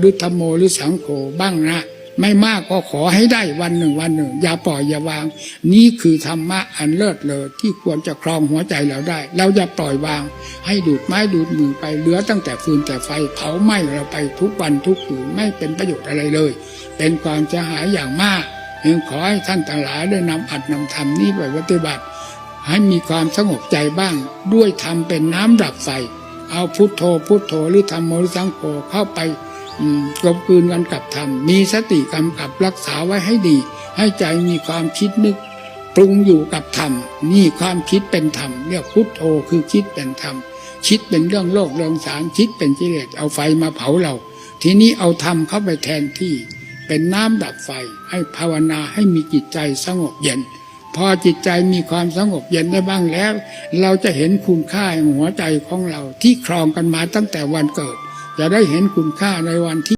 หรือธรรมโมหรือสังโฆบ้างนะไม่มากก็ขอให้ได้วันหนึ่งวันหนึ่ง อย่าปล่อยอย่าวาง นี่คือธรรมะอันเลิศเลอที่ควรจะครองหัวใจเราได้ เราอย่าปล่อยวาง ให้ดูดไม้ดูดมือไปเหลือตั้งแต่ฟืนแต่ไฟเผาไหม้เราไปทุกวันทุกคืนไม่เป็นประโยชน์อะไรเลย เป็นความเสียหายอย่างมากจึงขอให้ท่านทั้งหลายได้นำอัดนำธรรมนี้ไปปฏิบัติ ให้มีความสงบใจบ้าง ด้วยธรรมเป็นน้ำดับไฟเอาพุทโธพุทโธหรือธรรมโมหรือสังโฆเข้าไป กลมกลืนกันกับธรรมมีสติกำกับรักษาไว้ให้ดี ให้ใจมีความคิดนึกปรุงอยู่กับธรรมนี่ความคิดเป็นธรรมเรียกพุทโธคือคิดเป็นธรรมคิดเป็นเรื่องโลกเรื่องสารคิดเป็นกิเลสเอาไฟมาเผาเรา ทีนี้เอาธรรมเข้าไปแทนที่ เป็นน้ำดับไฟ ให้ภาวนาให้มีจิตใจสงบเย็น พอจิตใจมีความสงบเย็นได้บ้างแล้ว เราจะเห็นคุณค่าหัวใจของเราที่ครองกันมาตั้งแต่วันเกิด จะได้เห็นคุณค่าในวันที่